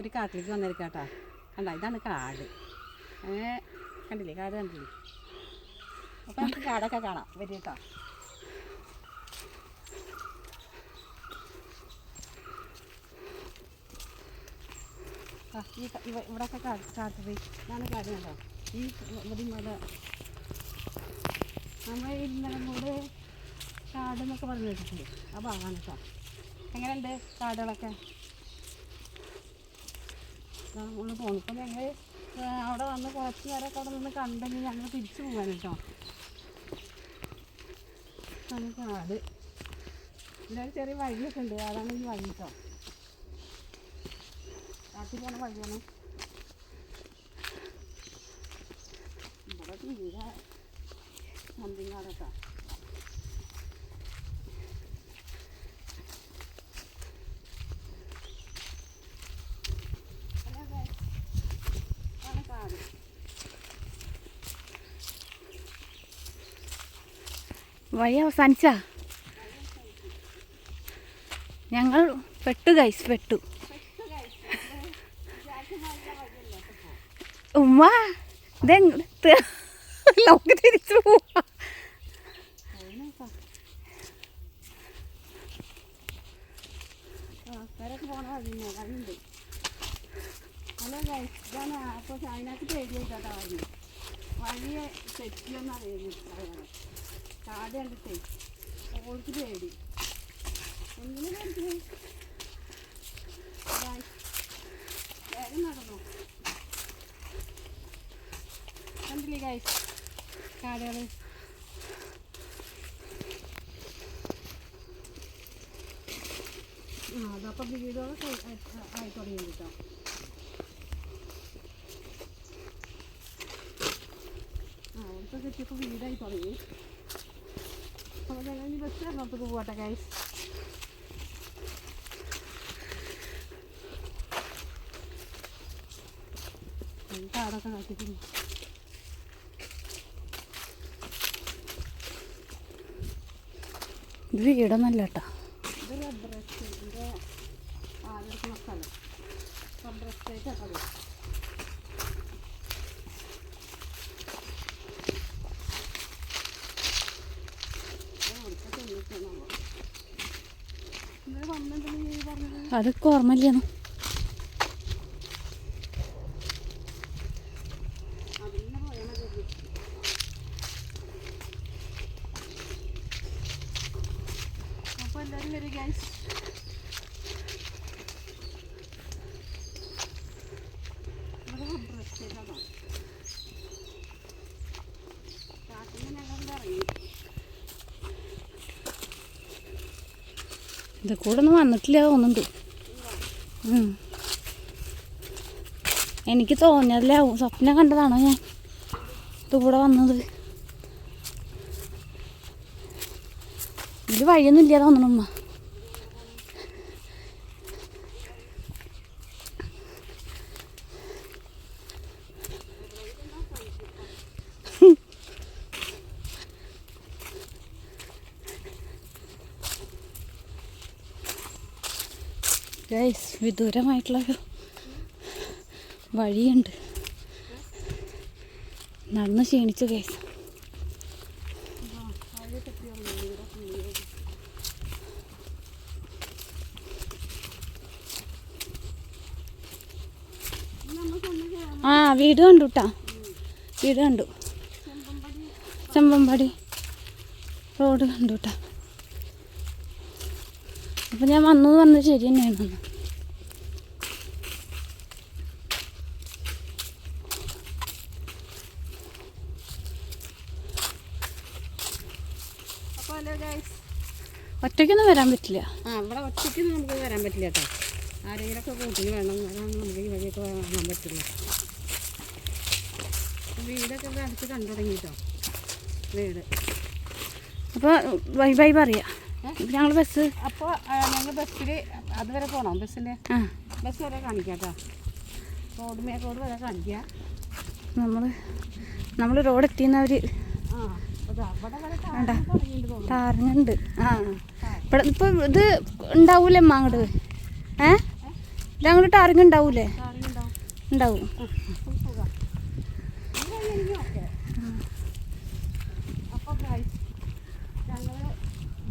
ഒരു കാട്ടിലേക്ക് വന്നിരിക്കാട്ടാ കണ്ട ഇതാണ് കാട്. കണ്ടില്ലേ കാട് കണ്ടില്ലേ? അപ്പം നമുക്ക് കാടൊക്കെ കാണാം. വരും കേട്ടോ ഈ ഇവിടെയൊക്കെ കാട് കാട്ടിൽ ഇതാണ് കാട് കണ്ടോ? ഈ ഇവിടെ മല നമ്മൾ ഇന്നലങ്ങോട് കാട് എന്നൊക്കെ പറഞ്ഞു വെച്ചിട്ടുണ്ട്. അപ്പോൾ ആണ് കേട്ടോ എങ്ങനെയുണ്ട് കാടുകളൊക്കെ? നമ്മൾ ഇപ്പം ഞങ്ങൾ അവിടെ വന്ന് കുറച്ച് നേരമൊക്കെ അവിടെ നിന്ന് കണ്ടെങ്കിൽ ഞങ്ങൾ തിരിച്ചു പോകാൻ കേട്ടോ. ആണ് കാട് ഇതിലൊരു ചെറിയ വഴിയൊക്കെ ഉണ്ട്. അതാണ് ഈ വഴി കേട്ടോ. കാട്ടിൽ പോണ വഴിയാണ്. ഇവിടെ തീരെ വഴി അവസാനിച്ച ഞങ്ങൾ പെട്ടു ഗൈസ് പെട്ടു. ഉമ്മ ഇതെങ്ങോട്ട് തിരിച്ചു പോവാ. വഴിയെ തെറ്റിയൊന്നും അറിയുന്നു അറിയണം കാട് കണ്ടിട്ടേ ഓൾക്ക് പേടി. ഒന്നിനും Guys, വേഗം നടന്നു. കണ്ടില്ലേ ഗൈസ് കാടുകൾ ആ അതപ്പോൾ വീടുകളൊക്കെ ആയി തുടങ്ങി കേട്ടോ ആ അവിടുത്തെ കിട്ടിയപ്പോൾ വീടായി തുടങ്ങി. അപ്പോൾ ഞങ്ങൾ ഇനി ബസ് എറണാകുളത്തേക്ക് പോകട്ടെ ഗൈസ് കാടൊക്കെ നോക്കിയിട്ടുണ്ട് ഇത് വീടൊന്നല്ല കേട്ടോ ഇത് റബ്ബർ എസ്റ്റേറ്റിന്റെ ആദ്യം സ്ഥലം റബ്ബർ എസ്റ്റേറ്റ് അത് വന്നിട്ടുണ്ടെങ്കിൽ ഈ പറഞ്ഞത് അതൊക്കെ ഓർമ്മയില്ലെന്നു എല്ലാവരും വരും ഗൈസ് ഇവിടെ റബ്ബർ എസ്റ്റേറ്റ് അതാണ് കാട്ടിൽ നിന്ന് ഞങ്ങൾ ഇറങ്ങി ഇത് കൂടെ ഒന്നും വന്നിട്ടില്ല തോന്നുന്നുണ്ട്. എനിക്ക് തോന്നിയതല്ലേ സ്വപ്നം കണ്ടതാണോ ഞാൻ. ഇത് കൂടെ വന്നത്. ഇതിൽ വഴിയൊന്നും ഇല്ല തോന്നണം ഉമ്മ. ഗൈസ് വിദൂരമായിട്ടുള്ളൊരു വഴിയുണ്ട്. നടന്ന് ക്ഷീണിച്ചു ഗൈസ് ആ വീട് കണ്ടു കേട്ടാ വീട് കണ്ടു. ചെമ്പമ്പടി. റോഡ് കണ്ടു കേട്ടാ അപ്പം ഞാൻ വന്നു പറഞ്ഞത് ശരി തന്നെയാണ്. അപ്പോൾ ഒറ്റയ്ക്കൊന്നും വരാൻ പറ്റില്ല. ആ ഇവിടെ ഒറ്റയ്ക്ക് നമുക്ക് വരാൻ പറ്റില്ല കേട്ടോ. ആരെങ്കിലുമൊക്കെ കൂട്ടിന് വേണം അതാണ് നമുക്ക് ഈ വഴിയൊക്കെ വരാൻ പറ്റില്ല. വീടൊക്കെ ഇവിടെ അടുത്ത് കണ്ടു തുടങ്ങി കേട്ടോ. വീട്. അപ്പോൾ ബൈ ബൈ പറയാ ഞങ്ങൾ ബസ് അപ്പോൾ ഞങ്ങൾ ബസ്സിൽ അതുവരെ പോകണം ബസ്സിൽ ബസ് വരെ കാണിക്കാം കേട്ടോ റോഡ് മേ റോഡ് വരെ കാണിക്കാം. നമ്മൾ നമ്മൾ റോഡ് എത്തിയെന്നവർ കാണാൻ തുടങ്ങിയിട്ട് ആ. ഇവിടെ ഇപ്പോൾ ഇത് ഉണ്ടാവൂലേ അമ്മ അങ്ങോട്ട് ഏ? ഇതങ്ങോട്ട് ടാറിങ് ഉണ്ടാവൂലേ? ഉണ്ടാവും. അപ്പോൾ ഞങ്ങൾ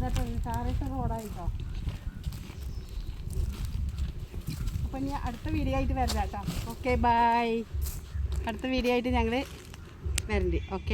ഇതട്ടോ റോഡായിട്ടോ. അപ്പം ഇനി അടുത്ത വീഡിയോ ആയിട്ട് വരാം കേട്ടോ. ഓക്കെ ബൈ അടുത്ത വീഡിയോ ആയിട്ട് ഞങ്ങൾ വരണ്ട്. ഓക്കെ